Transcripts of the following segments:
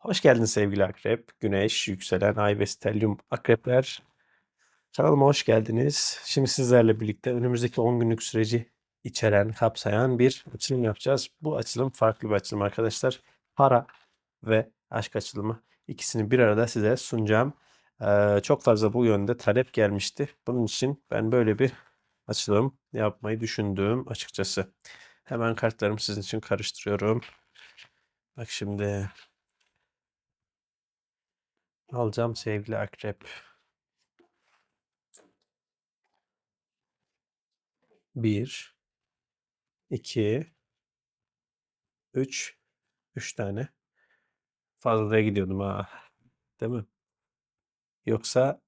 Hoş geldin sevgili akrep, güneş, yükselen ay ve stelyum akrepler. Kanalıma hoş geldiniz. Şimdi sizlerle birlikte önümüzdeki 10 günlük süreci içeren, kapsayan bir açılım yapacağız. Bu açılım farklı bir açılım arkadaşlar. Para ve aşk açılımı ikisini bir arada size sunacağım. Ee, çok fazla bu yönde talep gelmişti. Bunun için ben böyle bir açılım yapmayı düşündüm açıkçası. Hemen kartlarımı sizin için karıştırıyorum. Bak şimdi alacağım sevgili akrep. Bir, iki, üç, üç tane. Fazlaya gidiyordum ha. Değil mi? Yoksa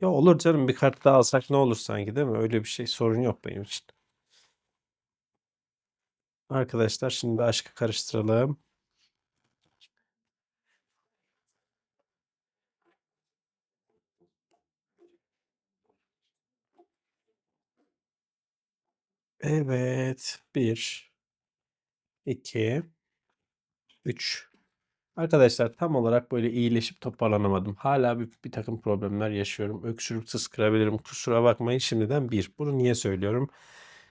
ya olur canım bir kart daha alsak ne olur sanki değil mi? Öyle bir şey sorun yok benim için. Arkadaşlar şimdi aşkı karıştıralım. Evet. Bir, iki, üç. Arkadaşlar tam olarak böyle iyileşip toparlanamadım. Hala bir, bir takım problemler yaşıyorum. Öksürük sıskırabilirim. Kusura bakmayın şimdiden bir. Bunu niye söylüyorum?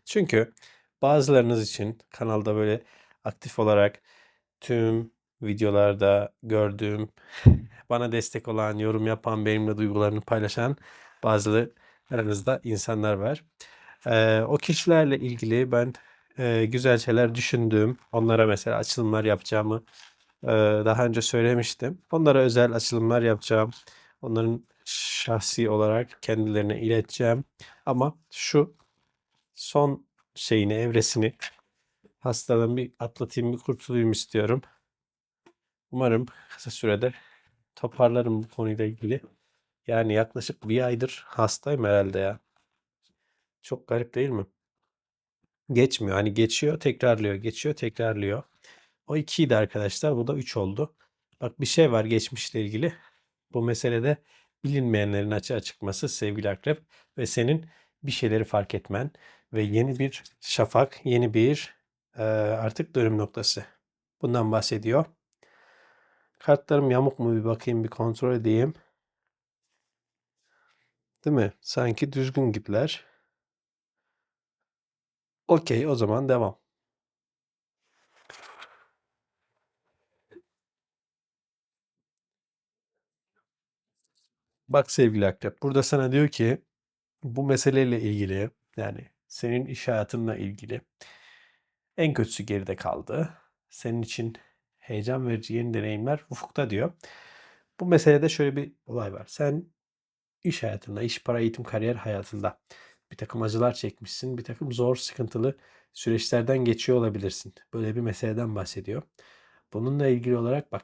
Çünkü bazılarınız için kanalda böyle aktif olarak tüm videolarda gördüğüm, bana destek olan, yorum yapan, benimle duygularını paylaşan bazı aranızda insanlar var. Ee, o kişilerle ilgili ben e, güzel şeyler düşündüğüm, onlara mesela açılımlar yapacağımı e, daha önce söylemiştim. Onlara özel açılımlar yapacağım. Onların şahsi olarak kendilerine ileteceğim. Ama şu son şeyini, evresini hastadan bir atlatayım, bir kurtulayım istiyorum. Umarım kısa sürede toparlarım bu konuyla ilgili. Yani yaklaşık bir aydır hastayım herhalde ya. Çok garip değil mi? Geçmiyor. Hani geçiyor, tekrarlıyor, geçiyor, tekrarlıyor. O 2'ydi arkadaşlar. Bu da 3 oldu. Bak bir şey var geçmişle ilgili. Bu meselede bilinmeyenlerin açığa çıkması sevgili akrep ve senin bir şeyleri fark etmen ve yeni bir şafak, yeni bir e, artık dönüm noktası. Bundan bahsediyor. Kartlarım yamuk mu bir bakayım bir kontrol edeyim. Değil mi? Sanki düzgün gibiler. Okey o zaman devam. Bak sevgili akrep burada sana diyor ki bu meseleyle ilgili yani senin iş hayatınla ilgili en kötüsü geride kaldı. Senin için heyecan verici yeni deneyimler ufukta diyor. Bu meselede şöyle bir olay var. Sen iş hayatında, iş, para, eğitim, kariyer hayatında bir takım acılar çekmişsin. Bir takım zor, sıkıntılı süreçlerden geçiyor olabilirsin. Böyle bir meseleden bahsediyor. Bununla ilgili olarak bak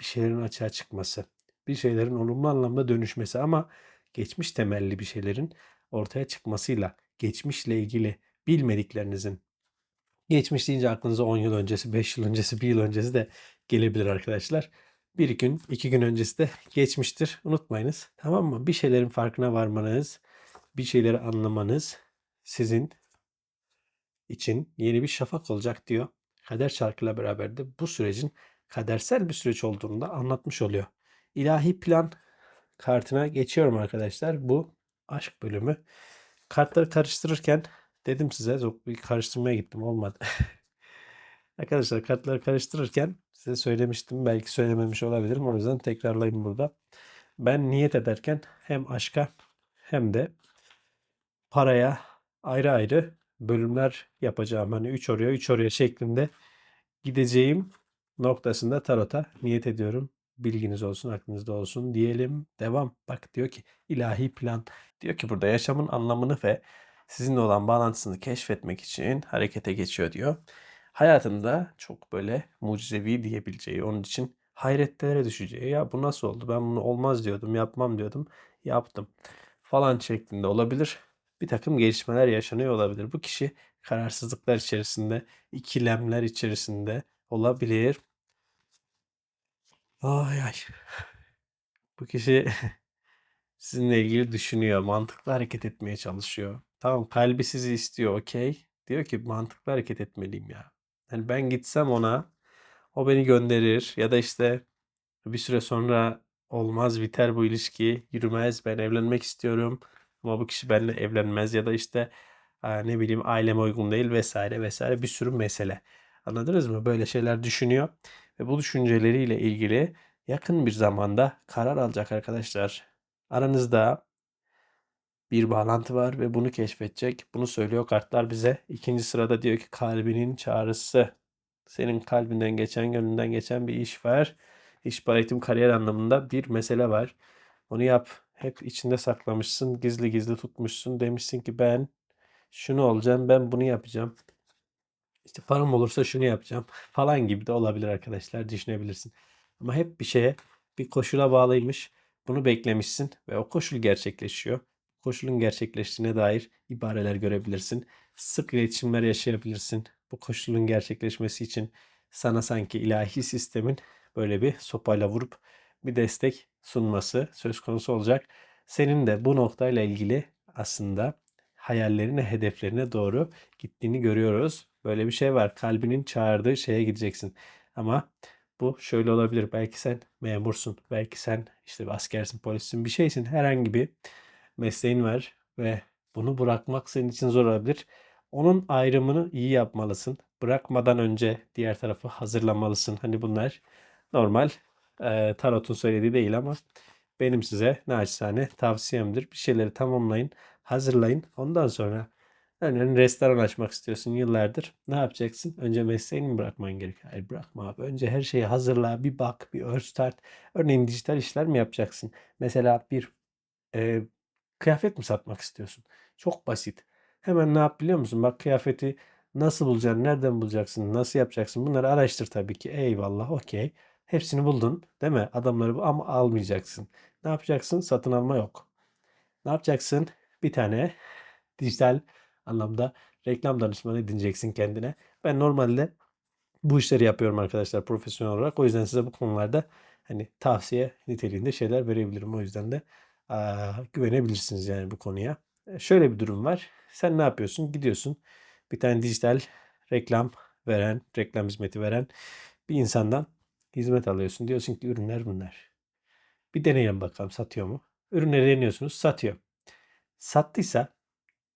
bir şeylerin açığa çıkması, bir şeylerin olumlu anlamda dönüşmesi ama geçmiş temelli bir şeylerin ortaya çıkmasıyla geçmişle ilgili bilmediklerinizin geçmiş deyince aklınıza 10 yıl öncesi, 5 yıl öncesi, 1 yıl öncesi de gelebilir arkadaşlar. Bir gün, iki gün öncesi de geçmiştir. Unutmayınız. Tamam mı? Bir şeylerin farkına varmanız, bir şeyleri anlamanız sizin için yeni bir şafak olacak diyor. Kader şarkıyla beraber de bu sürecin kadersel bir süreç olduğunu da anlatmış oluyor. İlahi plan kartına geçiyorum arkadaşlar. Bu aşk bölümü. Kartları karıştırırken dedim size çok bir karıştırmaya gittim olmadı. arkadaşlar kartları karıştırırken size söylemiştim. Belki söylememiş olabilirim. O yüzden tekrarlayayım burada. Ben niyet ederken hem aşka hem de paraya ayrı ayrı bölümler yapacağım. Hani 3 oraya 3 oraya şeklinde gideceğim noktasında tarota niyet ediyorum. Bilginiz olsun, aklınızda olsun diyelim. Devam. Bak diyor ki ilahi plan. Diyor ki burada yaşamın anlamını ve sizinle olan bağlantısını keşfetmek için harekete geçiyor diyor. Hayatında çok böyle mucizevi diyebileceği, onun için hayretlere düşeceği. Ya bu nasıl oldu? Ben bunu olmaz diyordum, yapmam diyordum. Yaptım falan şeklinde olabilir. Bir takım gelişmeler yaşanıyor olabilir. Bu kişi kararsızlıklar içerisinde, ikilemler içerisinde olabilir. Ay ay. Bu kişi sizinle ilgili düşünüyor. Mantıklı hareket etmeye çalışıyor. Tamam kalbi sizi istiyor okey. Diyor ki mantıklı hareket etmeliyim ya. Yani ben gitsem ona O beni gönderir ya da işte bir süre sonra olmaz biter bu ilişki, yürümez, ben evlenmek istiyorum ama bu kişi benimle evlenmez ya da işte ne bileyim aileme uygun değil vesaire vesaire bir sürü mesele. Anladınız mı? Böyle şeyler düşünüyor ve bu düşünceleriyle ilgili yakın bir zamanda karar alacak arkadaşlar. Aranızda bir bağlantı var ve bunu keşfedecek. Bunu söylüyor kartlar bize. İkinci sırada diyor ki kalbinin çağrısı. Senin kalbinden geçen, gönlünden geçen bir iş var. İş, para, eğitim, kariyer anlamında bir mesele var. Onu yap. Hep içinde saklamışsın, gizli gizli tutmuşsun. Demişsin ki ben şunu olacağım, ben bunu yapacağım. İşte param olursa şunu yapacağım falan gibi de olabilir arkadaşlar. Düşünebilirsin. Ama hep bir şeye, bir koşula bağlıymış. Bunu beklemişsin ve o koşul gerçekleşiyor. Koşulun gerçekleştiğine dair ibareler görebilirsin. Sık iletişimler yaşayabilirsin. Bu koşulun gerçekleşmesi için sana sanki ilahi sistemin böyle bir sopayla vurup bir destek sunması söz konusu olacak. Senin de bu noktayla ilgili aslında hayallerine, hedeflerine doğru gittiğini görüyoruz. Böyle bir şey var. Kalbinin çağırdığı şeye gideceksin. Ama bu şöyle olabilir. Belki sen memursun. Belki sen işte askersin, polissin, bir şeysin. Herhangi bir mesleğin var ve bunu bırakmak senin için zor olabilir. Onun ayrımını iyi yapmalısın. Bırakmadan önce diğer tarafı hazırlamalısın. Hani bunlar normal tarotun söylediği değil ama benim size naçizane tavsiyemdir. Bir şeyleri tamamlayın, hazırlayın. Ondan sonra örneğin restoran açmak istiyorsun yıllardır. Ne yapacaksın? Önce mesleğini mi bırakman gerekiyor? Hayır bırakma abi. Önce her şeyi hazırla, bir bak, bir ör start. Örneğin dijital işler mi yapacaksın? Mesela bir e, kıyafet mi satmak istiyorsun? Çok basit. Hemen ne yap biliyor musun? Bak kıyafeti nasıl bulacaksın, nereden bulacaksın, nasıl yapacaksın? Bunları araştır tabii ki. Eyvallah, okey. Hepsini buldun, değil mi? Adamları bu ama almayacaksın. Ne yapacaksın? Satın alma yok. Ne yapacaksın? Bir tane dijital anlamda reklam danışmanı edineceksin kendine. Ben normalde bu işleri yapıyorum arkadaşlar profesyonel olarak. O yüzden size bu konularda hani tavsiye niteliğinde şeyler verebilirim. O yüzden de aa, güvenebilirsiniz yani bu konuya. E, Şöyle bir durum var. Sen ne yapıyorsun? Gidiyorsun bir tane dijital reklam veren, reklam hizmeti veren bir insandan hizmet alıyorsun. Diyorsun ki ürünler bunlar. Bir deneyelim bakalım satıyor mu? Ürünleri deniyorsunuz satıyor. Sattıysa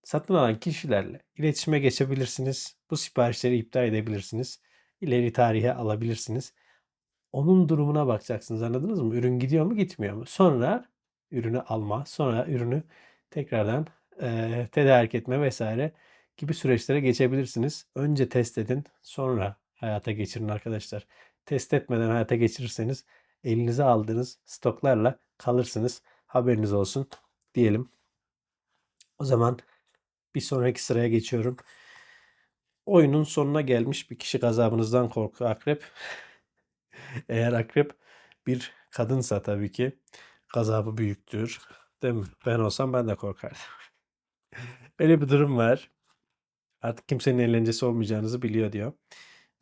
satın alan kişilerle iletişime geçebilirsiniz. Bu siparişleri iptal edebilirsiniz. İleri tarihe alabilirsiniz. Onun durumuna bakacaksınız anladınız mı? Ürün gidiyor mu gitmiyor mu? Sonra ürünü alma, sonra ürünü tekrardan eee, tedarik etme vesaire gibi süreçlere geçebilirsiniz. Önce test edin, sonra hayata geçirin arkadaşlar. Test etmeden hayata geçirirseniz elinize aldığınız stoklarla kalırsınız. Haberiniz olsun diyelim. O zaman bir sonraki sıraya geçiyorum. Oyunun sonuna gelmiş bir kişi gazabınızdan korkuyor akrep. Eğer akrep bir kadınsa tabii ki gazabı büyüktür. Değil mi? Ben olsam ben de korkardım. Böyle bir durum var. Artık kimsenin eğlencesi olmayacağınızı biliyor diyor.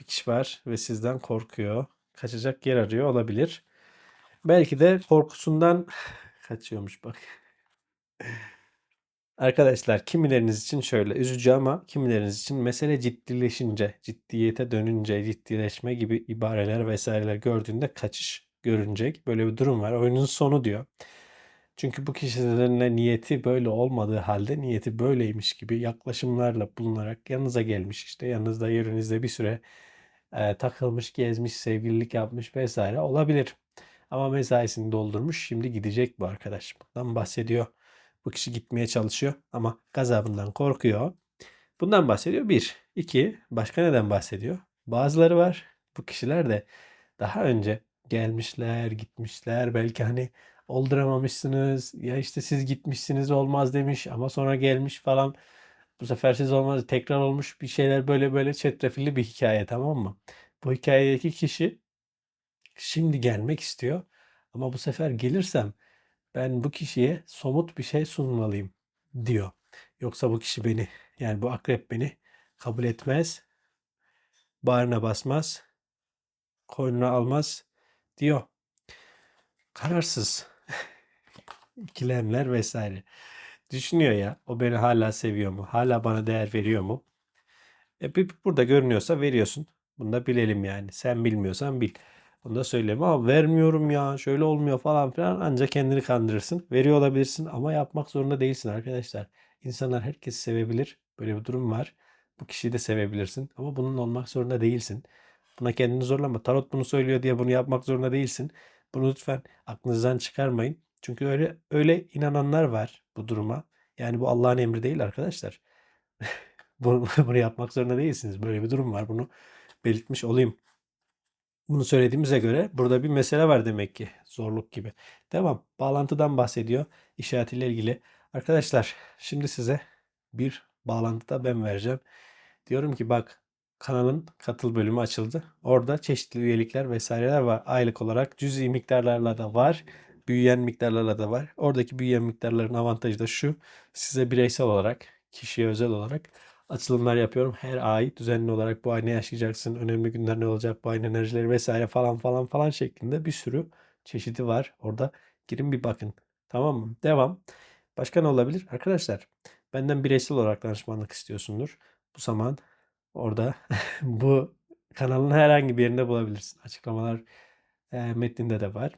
Bir kişi var ve sizden korkuyor. Kaçacak yer arıyor olabilir. Belki de korkusundan kaçıyormuş bak. Arkadaşlar kimileriniz için şöyle üzücü ama kimileriniz için mesele ciddileşince, ciddiyete dönünce, ciddileşme gibi ibareler vesaireler gördüğünde kaçış görünecek. Böyle bir durum var. Oyunun sonu diyor. Çünkü bu kişilerin niyeti böyle olmadığı halde niyeti böyleymiş gibi yaklaşımlarla bulunarak yanınıza gelmiş işte yanınızda yerinizde bir süre e, takılmış, gezmiş, sevgililik yapmış vesaire olabilir. Ama mesaisini doldurmuş şimdi gidecek bu arkadaş. Bundan bahsediyor. Bu kişi gitmeye çalışıyor ama gazabından korkuyor. Bundan bahsediyor. Bir. iki Başka neden bahsediyor? Bazıları var. Bu kişiler de daha önce gelmişler, gitmişler. Belki hani olduramamışsınız. Ya işte siz gitmişsiniz olmaz demiş ama sonra gelmiş falan. Bu sefer siz olmaz tekrar olmuş bir şeyler böyle böyle çetrefilli bir hikaye tamam mı? Bu hikayedeki kişi şimdi gelmek istiyor ama bu sefer gelirsem ben bu kişiye somut bir şey sunmalıyım diyor. Yoksa bu kişi beni yani bu akrep beni kabul etmez, bağrına basmaz, koynuna almaz diyor. Kararsız. İkilemler vesaire. Düşünüyor ya o beni hala seviyor mu? Hala bana değer veriyor mu? E, bir- burada görünüyorsa veriyorsun. Bunu da bilelim yani. Sen bilmiyorsan bil. Bunu da söyleyeyim ama vermiyorum ya şöyle olmuyor falan filan ancak kendini kandırırsın. Veriyor olabilirsin ama yapmak zorunda değilsin arkadaşlar. İnsanlar herkesi sevebilir. Böyle bir durum var. Bu kişiyi de sevebilirsin ama bunun olmak zorunda değilsin. Buna kendini zorlama. Tarot bunu söylüyor diye bunu yapmak zorunda değilsin. Bunu lütfen aklınızdan çıkarmayın. Çünkü öyle öyle inananlar var bu duruma. Yani bu Allah'ın emri değil arkadaşlar. bunu, bunu yapmak zorunda değilsiniz. Böyle bir durum var. Bunu belirtmiş olayım. Bunu söylediğimize göre burada bir mesele var demek ki. Zorluk gibi. Devam. Bağlantıdan bahsediyor. İşaretiyle ilgili. Arkadaşlar şimdi size bir bağlantıda ben vereceğim. Diyorum ki bak kanalın katıl bölümü açıldı. Orada çeşitli üyelikler vesaireler var. Aylık olarak cüzi miktarlarla da var. Büyüyen miktarlarla da var. Oradaki büyüyen miktarların avantajı da şu. Size bireysel olarak, kişiye özel olarak açılımlar yapıyorum. Her ay düzenli olarak bu ay ne yaşayacaksın, önemli günler ne olacak, bu ayın enerjileri vesaire falan falan falan şeklinde bir sürü çeşidi var. Orada girin bir bakın. Tamam mı? Devam. Başka ne olabilir? Arkadaşlar benden bireysel olarak danışmanlık istiyorsundur. Bu zaman orada bu kanalın herhangi bir yerinde bulabilirsin. Açıklamalar e, metninde de var.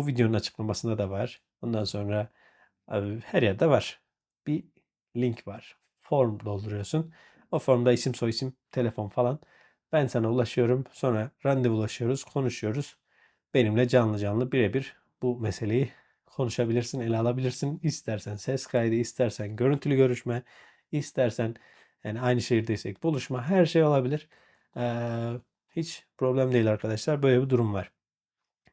Bu videonun açıklamasında da var. Ondan sonra abi, her yerde var. Bir link var. Form dolduruyorsun. O formda isim, soyisim, telefon falan. Ben sana ulaşıyorum. Sonra randevulaşıyoruz, konuşuyoruz. Benimle canlı canlı birebir bu meseleyi konuşabilirsin, ele alabilirsin. İstersen ses kaydı, istersen görüntülü görüşme, istersen yani aynı şehirdeysek buluşma her şey olabilir. Ee, hiç problem değil arkadaşlar. Böyle bir durum var.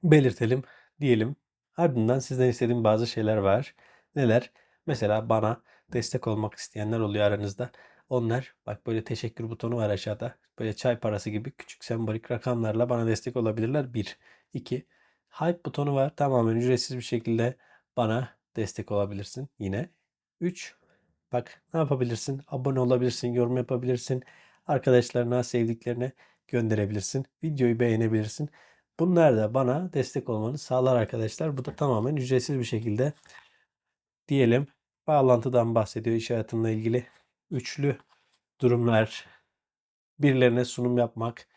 Belirtelim diyelim. Ardından sizden istediğim bazı şeyler var. Neler? Mesela bana destek olmak isteyenler oluyor aranızda. Onlar bak böyle teşekkür butonu var aşağıda. Böyle çay parası gibi küçük sembolik rakamlarla bana destek olabilirler. 1. 2. Hype butonu var. Tamamen ücretsiz bir şekilde bana destek olabilirsin yine. 3. Bak ne yapabilirsin? Abone olabilirsin, yorum yapabilirsin. Arkadaşlarına, sevdiklerine gönderebilirsin. Videoyu beğenebilirsin. Bunlar da bana destek olmanı sağlar arkadaşlar. Bu da tamamen ücretsiz bir şekilde diyelim. Bağlantıdan bahsediyor iş hayatımla ilgili. Üçlü durumlar. Birilerine sunum yapmak,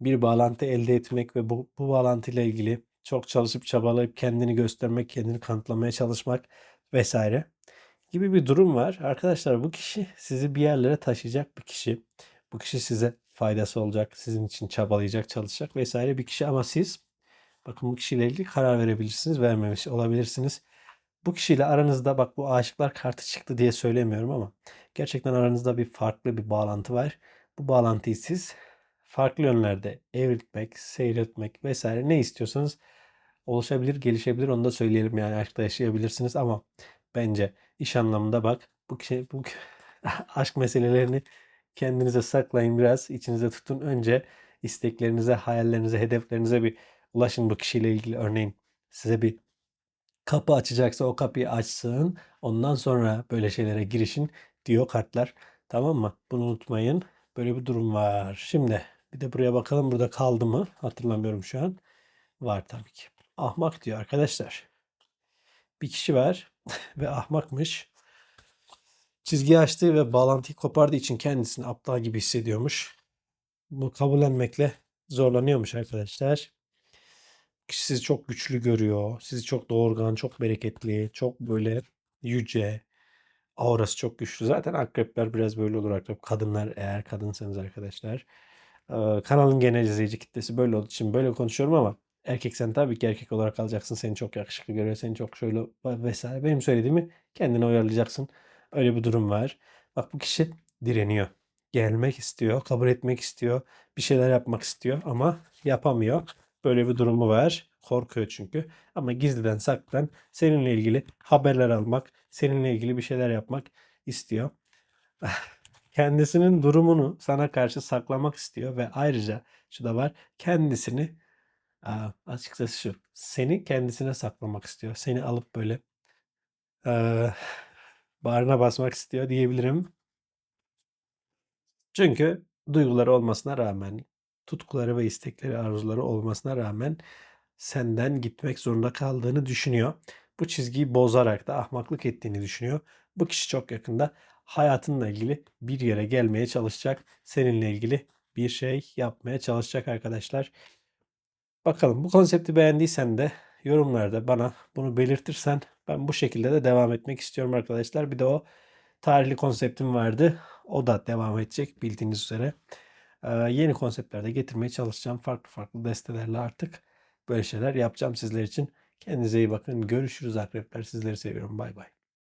bir bağlantı elde etmek ve bu, bu bağlantıyla ilgili çok çalışıp çabalayıp kendini göstermek, kendini kanıtlamaya çalışmak vesaire gibi bir durum var. Arkadaşlar bu kişi sizi bir yerlere taşıyacak bir kişi. Bu kişi size faydası olacak, sizin için çabalayacak, çalışacak vesaire bir kişi ama siz bakın bu kişiyle ilgili karar verebilirsiniz, vermemiş olabilirsiniz. Bu kişiyle aranızda bak bu aşıklar kartı çıktı diye söylemiyorum ama gerçekten aranızda bir farklı bir bağlantı var. Bu bağlantıyı siz farklı yönlerde evriltmek, seyretmek vesaire ne istiyorsanız oluşabilir, gelişebilir onu da söyleyelim yani aşkta yaşayabilirsiniz ama bence iş anlamında bak bu kişi bu aşk meselelerini kendinize saklayın biraz içinize tutun önce isteklerinize, hayallerinize, hedeflerinize bir ulaşın bu kişiyle ilgili örneğin size bir kapı açacaksa o kapıyı açsın. Ondan sonra böyle şeylere girişin diyor kartlar. Tamam mı? Bunu unutmayın. Böyle bir durum var. Şimdi bir de buraya bakalım burada kaldı mı? Hatırlamıyorum şu an. Var tabii ki. Ahmak diyor arkadaşlar. Bir kişi var ve ahmakmış. Çizgi açtığı ve bağlantıyı kopardığı için kendisini aptal gibi hissediyormuş. Bu kabullenmekle zorlanıyormuş arkadaşlar. Kişi sizi çok güçlü görüyor. Sizi çok doğurgan, çok bereketli, çok böyle yüce. Aurası çok güçlü. Zaten akrepler biraz böyle olur akrep. Kadınlar eğer kadınsanız arkadaşlar. Ee, kanalın genel izleyici kitlesi böyle olduğu için böyle konuşuyorum ama erkek sen tabii ki erkek olarak kalacaksın. Seni çok yakışıklı görüyor. Seni çok şöyle vesaire. Benim söylediğimi kendine uyarlayacaksın. Öyle bir durum var. Bak bu kişi direniyor. Gelmek istiyor, kabul etmek istiyor, bir şeyler yapmak istiyor ama yapamıyor. Böyle bir durumu var. Korkuyor çünkü. Ama gizliden saklan seninle ilgili haberler almak, seninle ilgili bir şeyler yapmak istiyor. Kendisinin durumunu sana karşı saklamak istiyor ve ayrıca şu da var. Kendisini açıkçası şu. Seni kendisine saklamak istiyor. Seni alıp böyle bağrına basmak istiyor diyebilirim. Çünkü duyguları olmasına rağmen, tutkuları ve istekleri, arzuları olmasına rağmen senden gitmek zorunda kaldığını düşünüyor. Bu çizgiyi bozarak da ahmaklık ettiğini düşünüyor. Bu kişi çok yakında hayatınla ilgili bir yere gelmeye çalışacak. Seninle ilgili bir şey yapmaya çalışacak arkadaşlar. Bakalım bu konsepti beğendiysen de yorumlarda bana bunu belirtirsen ben bu şekilde de devam etmek istiyorum arkadaşlar. Bir de o tarihli konseptim vardı. O da devam edecek bildiğiniz üzere. Ee, yeni konseptlerde getirmeye çalışacağım. Farklı farklı destelerle artık böyle şeyler yapacağım sizler için. Kendinize iyi bakın. Görüşürüz akrepler. Sizleri seviyorum. Bay bay.